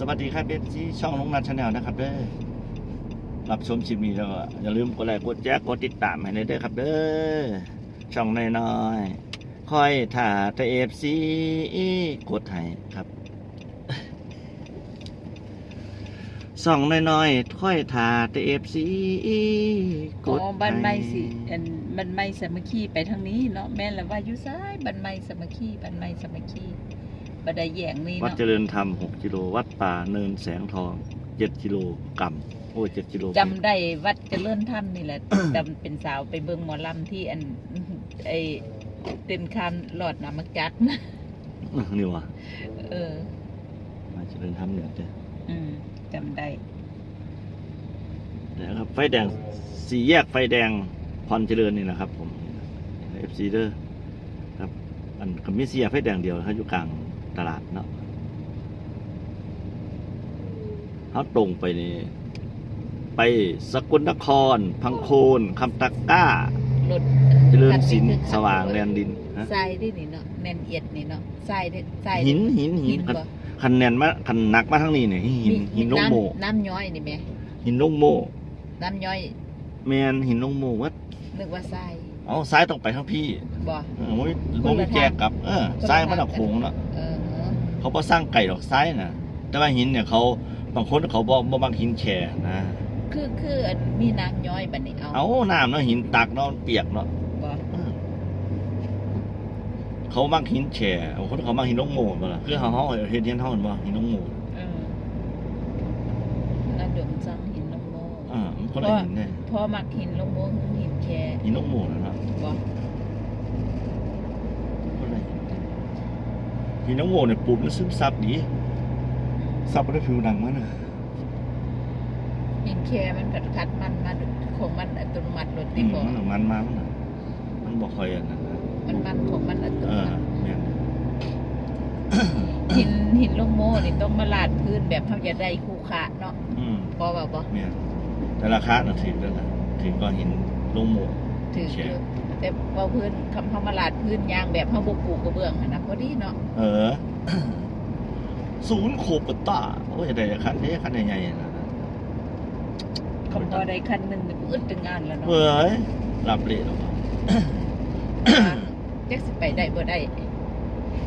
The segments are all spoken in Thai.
สวัสดีครับเอฟซีช่องลุงนัทชาแนลนะครับเด้อรับชมคลิปนี้แล้วอย่าลืมกดไลค์กดแชร์กดติดตามให้เลยเด้อครับเด้อช่องน้อยๆคอยถ่าแต่เอฟซีกดให้ครับช่องน้อยๆคอยถ่าแต่เอฟซีกอ๋อดให้บันไม้สิอันบันไม้สามัคคีไปทางนี้เนาะแม่นแล้วว่าอยู่ซ้ายบันไม้สามัคคีบันไม้สามัคคี บันไดแยงนี่วัดเนาะเจริญธรรมหกกิโลวัดป่าเนินแสงทองเจ็ดกิโลกรัมโอ้ยเจ็ดกิโลจำได้วัดเจริญธรรมนี่แหละ จำเป็นสาวไปเบิ่งหมอลำที่อันไอเต้นคานหลอดน้ำมักจักนะอื้อนี่วะเออมาเจริญธรรมเนี่ยเด้ออืมจำได้นะครับไฟแดงสี่แยกไฟแดงพรเจริญนี่นะครับผมเอฟซีเดอร์ครับอันก็มีเสียไฟแดงเดียวเขาอยู่กลาง ตลาดเนาะเขาตรงไปนี่ ไปสกลนคร พังโคนคำตะกร้า รถเจริญศิลคันป์นี้คือสว่างแดนดินฮะทรายด้วยนี่เนาะแน่นเอียดนี่เนาะทรายด้วยทรายหินหินหิหินนคันบ่คันแนนมาคันหนักมาทั้งนี้เนี่ยหินหินลงโมำน้ำย้อยนี่แม่หินลงโม น้ำย้อยแมนหินลงโมวัดนึกว่าทรายเอาซ้ายต้องไปทั้งพี่บ่ เออไม่ไม่มีแจกกลับ เออซ้ายมันอะโค้งเนาะ เออ เขาพอสร้างไก่ดอกซ้ายน่ะแต่ว่าหินเนี่ยเขาบางคนเขาบอกบ่มักหินแฉนะคือคืออันมีน้ำย้อยบัดนี้เอาเอาน้ำเนาะหินตักเนาะเปียกเนาะบ่เออเขามักหินแฉบางคนเขามักหินลงโมบ่ล่ะคือเขาเฮาเฮ็ดเฮ็ดเฮาเห็นบ่หินลงโมเอออันดมจังหินลงโมอ่ามันคนละหินเนี่ยพอมักหินลงโมคือหินแค่หินลงโมนะเนาะบ่ คนละหิน หินลงโมเนี่ยปุ๊บมันซึมซับดีซับบ่ได้ผิวหนังมันน่ะหินแค่มันกัดคัดมันมันของมันอัตโนมัติรถอืติมบ่มันน่ะมันมามันน่ะมันบ่ค่อยอันนั้นนะมันมันของมันอัตเอโนอมัติแม่นหินหินลงโมนี่ต้องมาลาดพื้นแบบเฮาจะได้คู่คะเนาะอืมบ่ว่าบ่แม่นแต่ราคาน่ะถึงแล้วนะถึงก็หินลงโมถือแชร์ แต่ว่าพื้นคำเฮามาลาดพื้นยางแบบเฮาบ่ปลูกกระเบื้องหั่นนะพอดีเนาะเออ ศูนย์โคปต้าโอ้ยได้คันนี้คันใหญ่ๆนะคำพอได้คันหนึงนี่อึดถึงงานแล้วเนาะเว้ยรับเละแล้วครับจักสิไปได้บ่ได้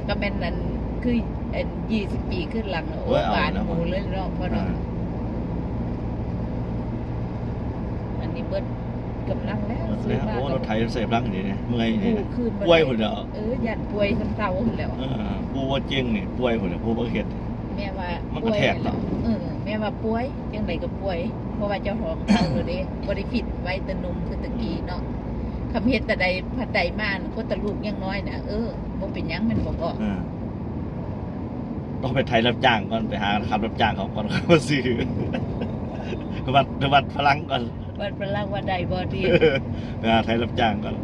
ก็แม่นนั้นคือเอ็นยี่สิบปีขึ้นหลังแล้วโอ้หวานหมูเลยเนาะพ่อเนาะอันนี้เบิด กำลังแล้วหมดซื้อแล้วมาโอ้รถไถเสพรังนี่เนี่ยเมื่อยปูนี่นะคืนบ่ป่วยได้พุ่นแล้วเออยันป่วยคนเฒ่าพุ่นแล้วเออผู้ว่าเจ๊งนี่ป่วยพุ่นแล้วผู้บ่เฮ็ดแม่ว่ามันก็ป่วยแทกเนาะเออแม่ว่าป่วยจังไดก็ป่วย เพราะว่าเจ้าของเฒ่าเลยเด้บ่ได้ฟิตไว้แตะนุ่มคือตะกี้เนาะคำเฮ็ดแต่ใดพัดใดมาน่ะก็ตะลูกยังน้อยน่ะเออบ่เป็นหยังแมันบ่ก็เออต้องไปไถรับจ้างก่อนไปหาขับรับจ้างเขาก่อนเขามาซื้อวัดวัดพลังก่อน วัดพลังว่าใดบ่ดีไปหาไถรับจ้างก่อน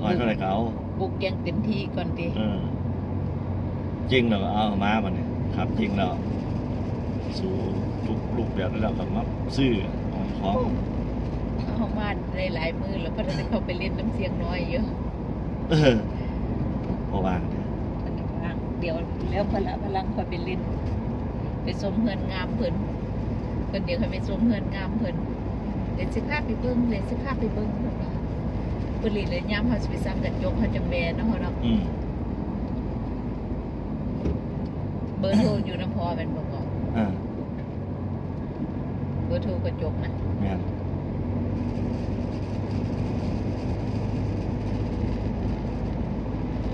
คอยเท่าไหร่เขาบุกอยังเต็มที่ก่อนดิเออจริงแล้วก็เอามาบันเนี่ยครับจริงแล้วสู้ทุกรูปแบบแล้วก็มาซื้อของของเขามาในหลายมือแล้วก็ได้เข้าไปเล่นน้ำเสียงน้อยเยอะเออพอวางเนี่ยมันพังเดี๋ยวแล้วพละพลังคอยไปเล่นไปสมเฮือนงามเพิ่น เพิ่นเดี๋ยวคอยไปสมเฮือนงามเพิ่นเล่นสิภาพไปเบิ้งเล่นสิภาพไปเบิ้งเพิ่นว่าเพิ่นเล่นเลยยามเขาสิไปสั่งกันยกเขาจังแบนเนาะเนาะอืมเบอร์โทรอยู่น้ำพอแม่นบ่บอกอ่าเบอร์โทรกระจกนะแม่น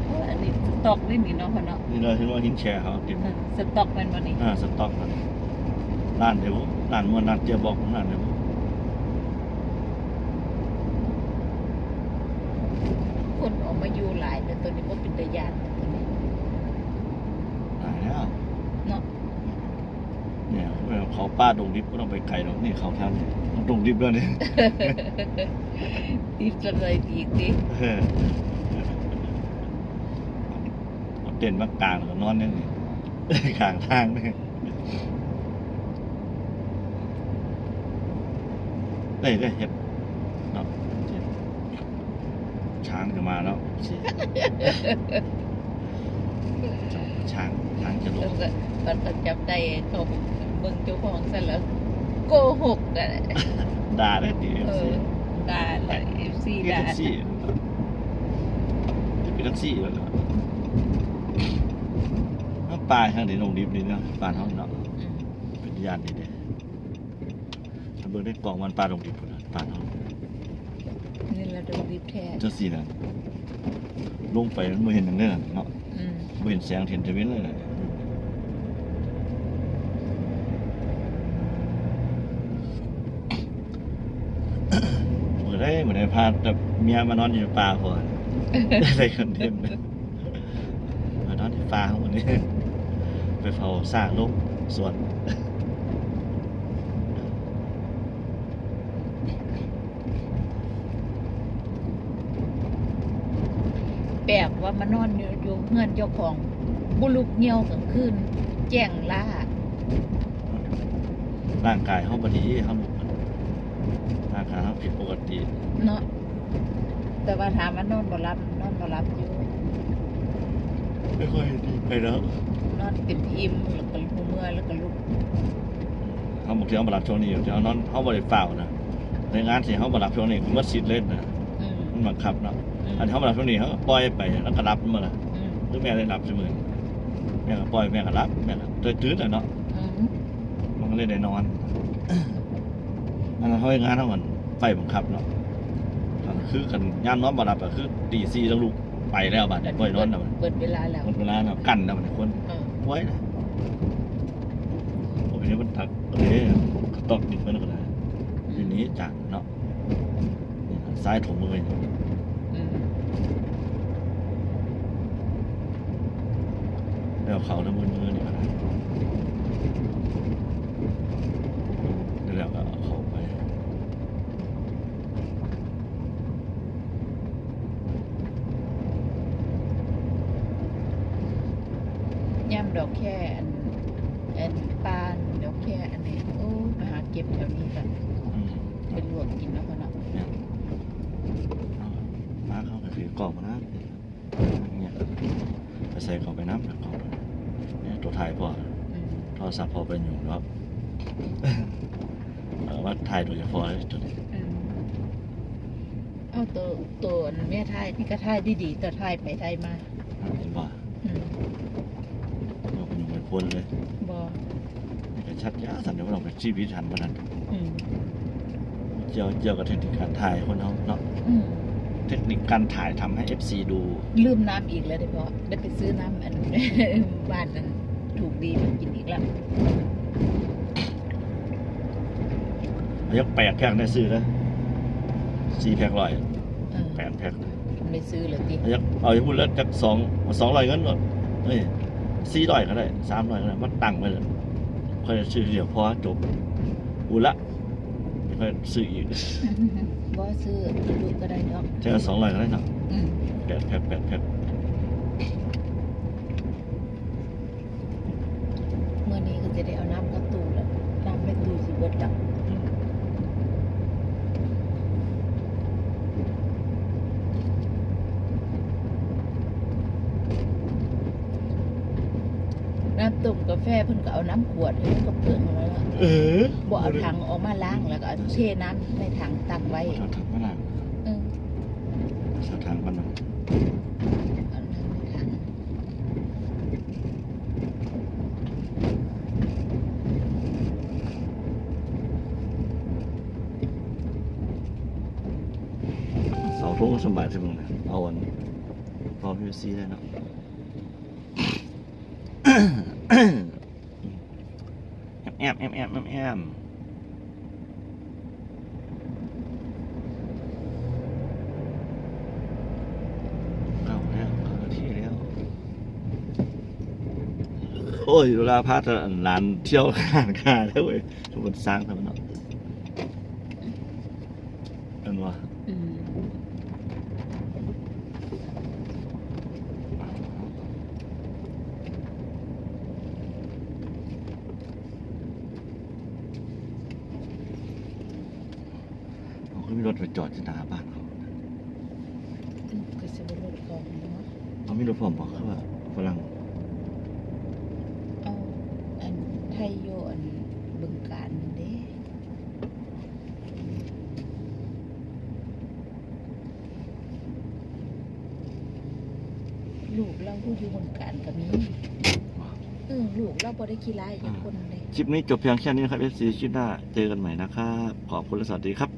โอ้ยอันนี้สต็อกนี่นี่เนาะพ่อเนาะนี่เราเห็นว่าหินแชร์เขาเต็มเออสต็อกแม่นบ่นี่อ่าสต็อกมัน ร้านเดี๋ยวร้านเมื่อร้านเจียบอกร้านเดี๋ยวคนออกมาอยู่หลายแต่ตัวนี้บ่เป็นตาญาติตัวนี้ตายแล้วเนาะเนี่ยเขาป้าดงดิบก็ต้องไปไกลหรอกนี่เขาทำเนี่ยดงดิบแล้วเนี่ยตีบจะเลยอีกดิเออเอาเต็นท์มากลางแล้วก็นอนเนี่ยนี่ข้างทางเนี่ย ได้ได้เห็ดเนาะเห็ดช้างจะมาแล้วสิจับไปช้างช้างจะลแล้วงก็ตอนก็จับได้เขาเบิ่งเจ้าของซะแล้วโกหกอะด่าได้ดีเออด่าแหละ FC พี่ด่าแท็กซี่พี่แท็กซี่เลยถ้าปลายทางเดินลงดิบนี่เนาะปลาเท่าเนาะอืมเป็นยานนี่เด้ถ้า เบิ่งได้กล่องมันปลาลงดิบพุ่นน่ะปลาเท่านี่เราดูรีบแท้เจ้าสีน่ะลงไปมันบ่เห็นหยังเลยน่ะเนาะอืมบ่เห็นแสงเห็นจะเว้นเลยน่ะมื้อได้มื้อได้พาแต่เมียมานอนอยู่ในป่าพอได้คอนเทนต์นะมานอนที่ป่าของมันนี่ไปเฝ้าสร้างลูกสวน แปลกว่ามานอนอยู่อยู่เฮือนเจ้าของบุลุกเหี่ยวกลางคืนแจ้งล่าร่างกายเขาบดีเขาบุกร่างกายเขาผิดปกติ เนาะแต่ว่าถามว่านอนบ่รับนอนบ่รับอยู่ไม่ค่อยดีไปแล้วนอนเป็นอิ่มแล้วก็หูเมื่อแล้วก็ลุกเขาบอกที่เขามารับช่วงนี้อยู่ที่เขานอนเขาบริเฝ้านะในงานที่เขามารับช่วงนี้คือมัดสิทธิ์เล่นนะอืมมันบังคับเนาะ อืมอันที่เขามารับช่วงนี้เขาก็ปล่อยไปแล้วก็รับมาละอืมหรือแม่ได้รับเสมอแม่ก็ปล่อยแม่ก็รับแม่ก็ตื่นๆอะเนาะอืมมันก็เลยได้นอนอันนั้นเขาให้งานเท่ากันไฟบังคับเนาะอันนั้นคือกันย่านนอนมารับก็คือตีซีแล้วลูกไปแล้วบัดนี้ปล่อยนอนแล้วบัดนี้เปิดเวลาแล้วมันเวลาเนาะกันแล้วบัดนี้คนเออไว้นะโอ้ยนี่มันตักเอ้ยกระตอกดินมันก็ได้ทีนี้จากเนาะนี่นะซ้ายถมมือไป อยู่อืมแล้วเขาแล้วมือมือนี่ก็ได้แล้วก็เอาเขาไปย่ำดอกแค่อันอันปานดอกแค่อันนี้โอ้มาหาเก็บแถวนี้กันอืมเป็นลวกกินแล้วก็เนาะ เนี่ยเอามา เขาไปถือกล่องมานะเนี่ยไปใส่เขาไปน้ำนะเขาไปเนี่ยตัวถ่ายพอโทรศัพท์พอเป็นอยู่เนาะเออว่าถ่ายโดยเฉพาะเลยตัวนี้เอาตัวตัวแม่ทายนี่ก็ทายดีๆแต่ทายไปทายมาเห็นป่ะอืมเราเป็นอยู่ไม่พ้นเลยบอนี่ก็ชัดยาสันเดี๋ยวเราไปชีวิตทันวันนั้นเกี่ยวเกี่ยวกับเทคนิคการถ่ายคนเขาเนาะ เทคนิคการถ่ายทำให้ FC ดู ลืมน้ำอีกแล้วเดี๋ยวพอได้ไปซื้อน้ำอัน บ้านนั้นถูกดีมากินอีกแล้วยักแปดแพ็คได้ซื้อแล้วสี่แพ็คร้อยเออแปดแพ็คเลยไม่ซื้อเลยติยักเอาอย่าพูดแล้วจักสองสองร้อยเงินหมดเอ้ยสี่ร้อยก็ได้สามร้อยก็ได้มันตั้งไปเลยค่อยซื้อเดี๋ยวพอจบอุละไม่ค่อยซื้ออีก บอซื้อลูกก็ได้เนาะใช่สองร้อยก็ได้เนาะอืม แปดแพ็คแปดแพ็ค เมื่อนี้ก็จะได้เอาน้ำเข้าตู้แล้วน้ำในตู้สิเบิดแล้ว น้ำต้มกาแฟเพิ่นก็เอาน้ำขวดให้มันก็เปลืองแล้วล่ะเออบ่เอาถังออกมาล้างแล้วก็เอาเทน้ำในถังตั้งไว้ เอาถังมาล้างเออเอาถังมันนะเอาน้ำในถังเสาทุ่งสมบัติที่มึงนะเอาอันพอพีซีได้เนาะ แอมแอมแอมแอมแอมเข้าแล้วเข้าที่แล้วโอ้ยเวลาพาจะหลานเที่ยวขานขาแล้วเว้ยทุกคนสร้างทำมันเนาะเอันว่า อืม เขาก็มี รถไปจอดที่หน้าบ้านเขาก็สิบ่ลดของเนาะเขามีรถผมบอกเขาว่าฝรั่งไทยโยอันบึงการนั่นเด้ลูกเราผู้อยู่บึงการก็มีเออลูกเราบ่ได้ขี้ร้ายอย่างคนเลยคลิปนี้จบเพียงแค่นี้นะครับ FC คลิปหน้าเจอกันใหม่นะครับ ขอบคุณและสวัสดีครับ